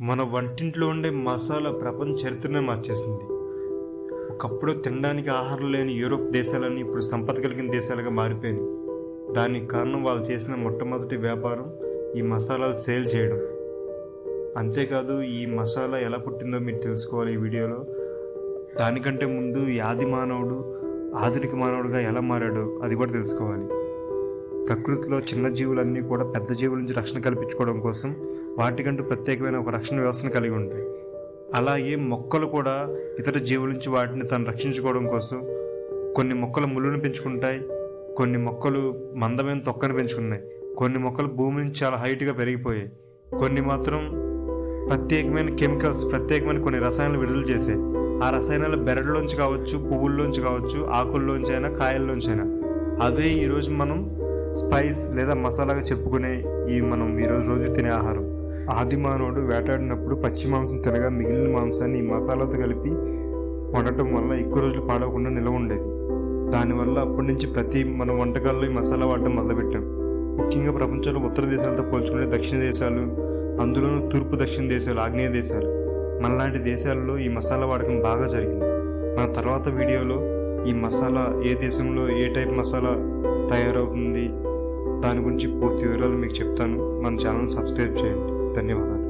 మన వంటింట్లో ఉండే మసాలా ప్రపంచ చరిత్రనే మార్చేసింది. ఒకప్పుడు తినడానికి ఆహారం లేని యూరోప్ దేశాలన్నీ ఇప్పుడు సంపద కలిగిన దేశాలుగా మారిపోయినాయి. దానికి కారణం వాళ్ళు చేసిన మొట్టమొదటి వ్యాపారం ఈ మసాలాలు సేల్ చేయడం. అంతేకాదు ఈ మసాలా ఎలా పుట్టిందో మీరు తెలుసుకోవాలి ఈ వీడియోలో. దానికంటే ముందు యాది మానవుడు ఆధునిక మానవుడుగా ఎలా మారాడో అది కూడా తెలుసుకోవాలి. ప్రకృతిలో చిన్న జీవులన్నీ కూడా పెద్ద జీవుల నుంచి రక్షణ కల్పించుకోవడం కోసం వాటికంటూ ప్రత్యేకమైన ఒక రక్షణ వ్యవస్థను కలిగి ఉంటాయి అలాగే మొక్కలు కూడా ఇతర జీవుల నుంచి వాటిని తను రక్షించుకోవడం కోసం కొన్ని మొక్కలు ముళ్ళును పెంచుకుంటాయి కొన్ని మొక్కలు మందమైన తొక్కను పెంచుకున్నాయి కొన్ని మొక్కలు భూమి నుంచి చాలా హైట్గా పెరిగిపోయాయి కొన్ని మాత్రం ప్రత్యేకమైన కెమికల్స్ ప్రత్యేకమైన కొన్ని రసాయనాలు విడుదల చేసాయి ఆ రసాయనాలు బెరడులోంచి కావచ్చు పువ్వుల్లోంచి కావచ్చు ఆకుల్లోంచి అయినా కాయల్లోంచి అయినా. అదే ఈరోజు మనం స్పైస్ లేదా మసాలాగా చెప్పుకునే ఈ మనం ఈరోజు రోజు తినే ఆహారం. ఆది మానవుడు వేటాడినప్పుడు పచ్చి మాంసం తినగా మిగిలిన మాంసాన్ని ఈ మసాలాతో కలిపి వండటం వల్ల ఎక్కువ రోజులు పాడవకుండా నిలవ ఉండేది. దానివల్ల అప్పటి నుంచి ప్రతి మన వంటకాల్లో ఈ మసాలా వాడటం మొదలుపెట్టాం. ముఖ్యంగా ప్రపంచంలో ఉత్తర దేశాలతో పోల్చుకునే దక్షిణ దేశాలు అందులోనూ తూర్పు దక్షిణ దేశాలు ఆగ్నేయ దేశాలు. మనలాంటి దేశాలలో ఈ మసాలా వాడకం బాగా జరిగింది. మన తర్వాత వీడియోలో ఈ మసాలా ఏ దేశంలో ఏ టైప్ మసాలా తయారవుతుంది దాని గురించి పూర్తి వివరాలు మీకు చెప్తాను. మన ఛానల్ సబ్స్క్రైబ్ చేయండి. धन्यवाद.